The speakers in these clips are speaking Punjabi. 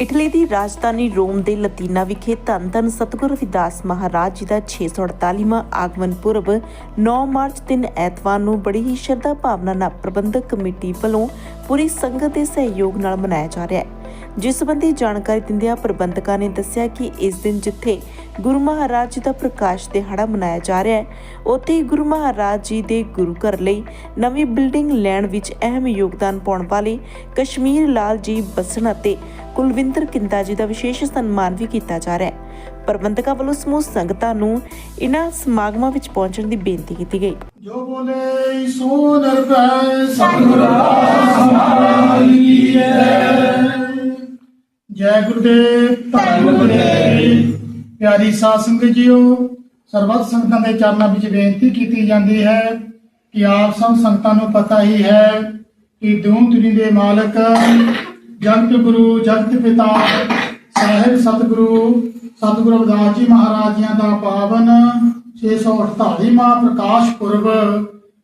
ਇਟਲੀ ਦੀ ਰਾਜਧਾਨੀ ਰੋਮ ਦੇ ਲਤੀਨਾ ਵਿਖੇ ਧੰਨ ਧੰਨ ਸਤਿਗੁਰ ਰਵਿਦਾਸ ਮਹਾਰਾਜ ਜੀ ਦਾ 648ਵਾਂ ਆਗਮਨ ਪੁਰਬ 9 ਮਾਰਚ ਦਿਨ ਐਤਵਾਰ ਨੂੰ ਬੜੀ ਹੀ ਸ਼ਰਧਾ ਭਾਵਨਾ ਨਾਲ ਪ੍ਰਬੰਧਕ ਕਮੇਟੀ ਵੱਲੋਂ ਪੂਰੀ ਸੰਗਤ ਦੇ ਸਹਿਯੋਗ ਨਾਲ ਮਨਾਇਆ ਜਾ ਰਿਹਾ ਹੈ। ਜਿਸ ਸੰਬੰਧੀ ਜਾਣਕਾਰੀ ਦਿੰਦਿਆਂ ਪ੍ਰਬੰਧਕਾਂ ਨੇ ਦੱਸਿਆ ਕਿ ਇਸ ਦਿਨ ਜਿੱਥੇ ਗੁਰੂ ਮਹਾਰਾਜ ਜੀ ਦਾ ਪ੍ਰਕਾਸ਼ ਦਿਹਾੜਾ ਮਨਾਇਆ ਜਾ ਰਿਹਾ ਹੈ, ਉੱਥੇ ਹੀ ਗੁਰੂ ਮਹਾਰਾਜ ਜੀ ਦੇ ਗੁਰੂ ਘਰ ਲਈ ਨਵੀਂ ਬਿਲਡਿੰਗ ਲੈਣ ਵਿੱਚ ਅਹਿਮ ਯੋਗਦਾਨ ਪਾਉਣ ਵਾਲੇ ਕਸ਼ਮੀਰ ਲਾਲ ਜੀ ਬਸਣ ਅਤੇ ਕੁਲਵਿੰਦਰ ਕਿੰਦਾ ਜੀ ਦਾ ਵਿਸ਼ੇਸ਼ ਸਨਮਾਨ ਵੀ ਕੀਤਾ ਜਾ ਰਿਹਾ ਹੈ। ਪ੍ਰਬੰਧਕਾਂ ਵੱਲੋਂ ਸਮੂਹ ਸੰਗਤਾਂ ਨੂੰ ਇਹਨਾਂ ਸਮਾਗਮਾਂ ਵਿੱਚ ਪਹੁੰਚਣ ਦੀ ਬੇਨਤੀ ਕੀਤੀ ਗਈ। ਜੋ ਬੋਲੇ ਸੋ ਨਰਪੈ ਸਤਿਗੁਰ ਕੀ ਜੈ ਗੁਰਦੇਵ ਧੰਨ ਗੁਰਦੇਵ। ਪਿਆਰੀ ਸਾਧ ਸੰਗਤ ਜੀਓ ਸਰਬੱਤ ਸੰਗਤਾਂ ਦੇ ਚਰਨਾਂ ਵਿੱਚ ਬੇਨਤੀ ਕੀਤੀ ਜਾਂਦੀ ਹੈ ਕਿ ਆਪ ਸਭ ਸੰਗਤਾਂ ਨੂੰ ਪਤਾ ਹੀ ਹੈ ਕਿ ਦੂਮ ਦੁਨੀ ਦੇ ਮਾਲਕ ਜਗਤ ਗੁਰੂ ਜਗਤ ਪਿਤਾ ਸਾਹਿਬ ਸਤਿਗੁਰੂ ਸਤਿਗੁਰੂ ਰਵਿਦਾਸ ਜੀ ਮਹਾਰਾਜ ਜੀਆਂ ਦਾ ਪਾਵਨ 648ਵਾਂ ਪ੍ਰਕਾਸ਼ ਪੁਰਬ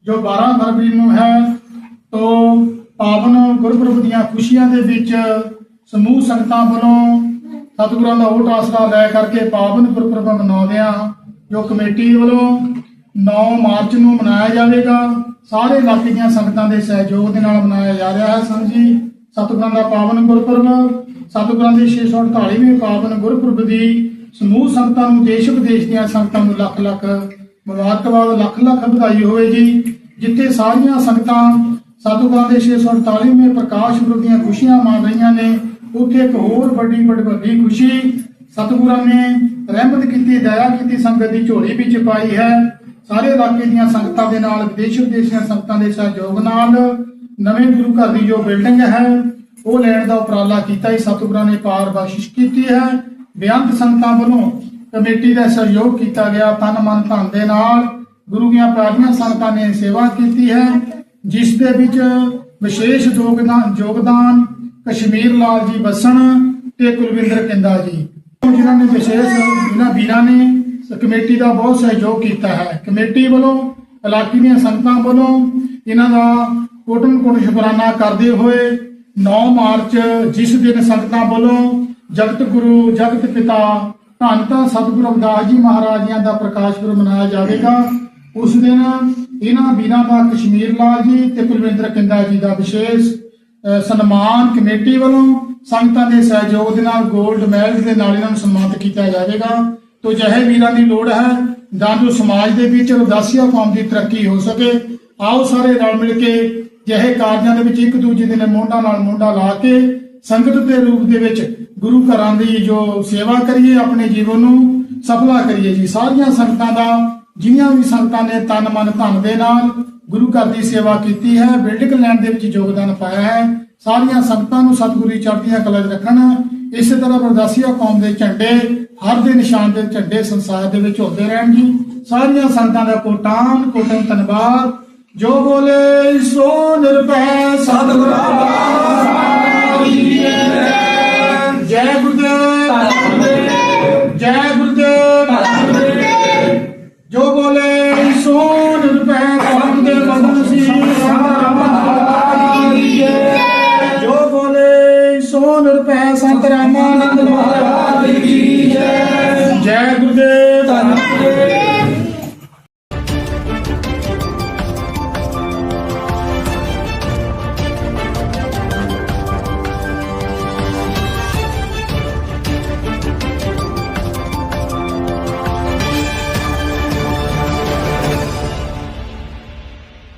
ਜੋ 12 ਫਰਵਰੀ ਨੂੰ ਹੈ ਤੋਂ ਪਾਵਨ ਗੁਰਪੁਰਬ ਦੀਆਂ ਖੁਸ਼ੀਆਂ ਦੇ ਵਿੱਚ ਸਮੂਹ ਸੰਗਤਾਂ ਵੱਲੋਂ ਸਤਿਗੁਰਾਂ ਦਾ ਓਟ ਆਸਰਾ ਲੈ ਕਰਕੇ ਪਾਵਨ ਗੁਰਪੁਰਬ ਮਨਾਉਂਦਿਆਂ ਜੋ ਕਮੇਟੀ ਵੱਲੋਂ 9 ਮਾਰਚ ਨੂੰ ਮਨਾਇਆ ਜਾਵੇਗਾ, ਸਾਰੇ ਇਲਾਕੇ ਦੀਆਂ ਸੰਗਤਾਂ ਦੇ ਸਹਿਯੋਗ ਦੇ ਨਾਲ ਮਨਾਇਆ ਜਾ ਰਿਹਾ ਹੈ ਸੰਗ ਸਤਿਗੁਰਾਂ ਦਾ ਪਾਵਨ ਗੁਰਪੁਰਬ, ਸਤਿਗੁਰਾਂ ਦੇ 648ਵੇਂ ਪਾਵਨ ਗੁਰਪੁਰਬ ਦੀ ਸਮੂਹ ਸੰਗਤਾਂ ਨੂੰ ਦੇਸ਼ ਵਿਦੇਸ਼ ਦੀਆਂ ਸੰਗਤਾਂ ਨੂੰ ਲੱਖ ਲੱਖ ਮੁਬਾਰਕਬਾਦ, ਲੱਖ ਲੱਖ ਵਧਾਈ ਹੋਵੇ ਜੀ। ਜਿੱਥੇ ਸਾਰੀਆਂ ਸੰਗਤਾਂ ਸਤਿਗੁਰਾਂ ਦੇ 648ਵੇਂ ਪ੍ਰਕਾਸ਼ ਪੁਰਬ ਦੀਆਂ ਖੁਸ਼ੀਆਂ ਮਾਣ ਰਹੀਆਂ ਨੇ ਉੱਥੇ ਇੱਕ ਹੋਰ ਵੱਡੀ ਵੱਡੀ ਖੁਸ਼ੀ ਸਤਿਗੁਰਾਂ ਨੇ ਰਹਿਮਤ ਕੀਤੀ, ਦਇਆ ਕੀਤੀ, ਸੰਗਤ ਦੀ ਝੋਲੀ ਵਿੱਚ ਪਾਈ ਹੈ। ਸਾਰੇ ਇਲਾਕੇ ਦੀਆਂ ਸੰਗਤਾਂ ਦੇ ਨਾਲ, ਵਿਦੇਸ਼ ਵਿਦੇਸ਼ ਸੰਗਤਾਂ ਦੇ ਸਹਿਯੋਗ ਨਾਲ ਨਵੇਂ ਗੁਰੂ ਘਰ ਦੀ ਜੋ ਬਿਲਡਿੰਗ ਹੈ, ਉਹ ਲੈਣ ਦਾ ਉਪਰਾਲਾ ਕੀਤਾ ਹੀ। ਸਤਿਗੁਰਾਂ ਨੇ ਪਾਰ ਬਖਸ਼ਿਸ਼ ਕੀਤੀ ਹੈ। ਬੇਅੰਤ ਸੰਗਤਾਂ ਵੱਲੋਂ ਕਮੇਟੀ ਦਾ ਸਹਿਯੋਗ ਕੀਤਾ ਗਿਆ। ਤਨ, ਮਨ, ਧਨ ਦੇ ਨਾਲ ਗੁਰੂ ਦੀਆਂ ਪਿਆਰੀਆਂ ਸੰਗਤਾਂ ਨੇ ਸੇਵਾ ਕੀਤੀ ਹੈ, ਜਿਸ ਦੇ ਵਿੱਚ ਵਿਸ਼ੇਸ਼ ਯੋਗਦਾਨ ਯੋਗਦਾਨ ਕਸ਼ਮੀਰ ਲਾਲ ਜੀ ਬਸਣ ਤੇ ਕੁਲਵਿੰਦਰ ਕਿੰਦਾ ਜੀ। ਜਿਨ੍ਹਾਂ ਨੇ ਵਿਸ਼ੇਸ਼ ਇਹਨਾਂ ਵੀਰਾਂ ਨੇ ਕਮੇਟੀ ਦਾ ਬਹੁਤ ਸਹਿਯੋਗ ਕੀਤਾ ਹੈ। ਕਮੇਟੀ ਵੱਲੋਂ, ਇਲਾਕੇ ਦੀਆਂ ਸੰਗਤਾਂ ਵੱਲੋਂ ਇਹਨਾਂ ਦਾ ਕੋਟਨ ਕੋਟ ਸ਼ੁਕਰਾਨਾ ਕਰਦੇ ਹੋਏ 9 ਮਾਰਚ ਜਿਸ ਦਿਨ ਸੰਗਤਾਂ ਵੱਲੋਂ ਜਗਤ ਗੁਰੂ, ਜਗਤ ਪਿਤਾ, ਧੰਨ ਧੰਨ ਸਤਿਗੁਰੂ ਰਵਿਦਾਸ ਜੀ ਮਹਾਰਾਜ ਜੀਆਂ ਦਾ ਪ੍ਰਕਾਸ਼ ਪੁਰਬ ਮਨਾਇਆ ਜਾਵੇਗਾ, ਉਸ ਦਿਨ ਇਹਨਾਂ ਵੀਰਾਂ ਦਾ ਕਸ਼ਮੀਰ ਲਾਲ ਜੀ ਤੇ ਕੁਲਵਿੰਦਰ ਕਿੰਦਾ ਜੀ ਦਾ ਵਿਸ਼ੇਸ਼ ਸਨਮਾਨ ਕਮੇਟੀ ਵੱਲੋਂ ਸੰਗਤਾਂ ਦੇ ਸਹਿਯੋਗ ਦੇ ਨਾਲ 골ਡ ਮੈਡਲ ਦੇ ਨਾਲ ਇਹਨਾਂ ਨੂੰ ਸਨਮਾਨਿਤ ਕੀਤਾ ਜਾਵੇਗਾ। ਤੋ ਜਿਹੇ ਵੀਰਾਂ ਦੀ ਲੋੜ ਹੈ ਤਾਂ ਜੋ ਸਮਾਜ ਦੇ ਵਿੱਚ ਰਦਾਸੀਆ ਕੌਮ ਦੀ ਤਰੱਕੀ ਹੋ ਸਕੇ, ਆਓ ਸਾਰੇ ਰਲ ਮਿਲ ਕੇ ਜਿਹੇ ਕਾਰਜਾਂ ਦੇ ਵਿੱਚ ਇੱਕ ਦੂਜੇ ਦੇ ਨਾਲ ਮੋਢਾ ਨਾਲ ਮੋਢਾ ਲਾ ਕੇ ਸੰਗਤ ਦੇ ਰੂਪ ਦੇ ਵਿੱਚ ਗੁਰੂ ਘਰਾਂ ਦੀ ਜੋ ਸੇਵਾ ਕਰੀਏ, ਆਪਣੇ ਜੀਵਨ ਨੂੰ ਸਫਲਾ ਕਰੀਏ ਜੀ। ਸਾਰੀਆਂ ਸੰਗਤਾਂ ਦਾ ਜਿਨ੍ਹਾਂ ਵੀ ਸੰਗਤਾਂ ਨੇ ਤਨ ਮਨ ਧਨ ਦੇ ਨਾਲ ਗੁਰੂ ਘਰ ਦੀ ਸੇਵਾ ਕੀਤੀ ਹੈ ਬਿਲਡਿੰਗ ਲੈਣ ਦੇ ਵਿੱਚ ਯੋਗਦਾਨ ਪਾਇਆ ਹੈ, ਸਾਰੀਆਂ ਸੰਗਤਾਂ ਨੂੰ ਸਤਿਗੁਰੂ ਚੜ੍ਹਦੀਆਂ ਕਲਾ 'ਚ ਰੱਖਣ। ਇਸੇ ਤਰ੍ਹਾਂ ਬਰਦਾਸੀਆ ਕੌਮ ਦੇ ਝੰਡੇ, ਹਰ ਦੇ ਨਿਸ਼ਾਨ ਦੇ ਝੰਡੇ ਸੰਸਾਰ ਦੇ ਵਿੱਚ ਹੁੰਦੇ ਰਹਿਣ ਜੀ। ਸਾਰੀਆਂ ਸੰਗਤਾਂ ਦਾ ਕੋਟਾਨ, ਕੋਟਨ ਧੰਨਵਾਦ। ਜੋ ਬੋਲੇ, ਸੋ ਨਿਰਭੈ ਸਤਿਗੁਰੂ ਜੈ ਆਨੰਦ ਮਹਾਰਾਜ ਕੀ ਜੈ। ਜੈ ਗੁਰਦੇਵ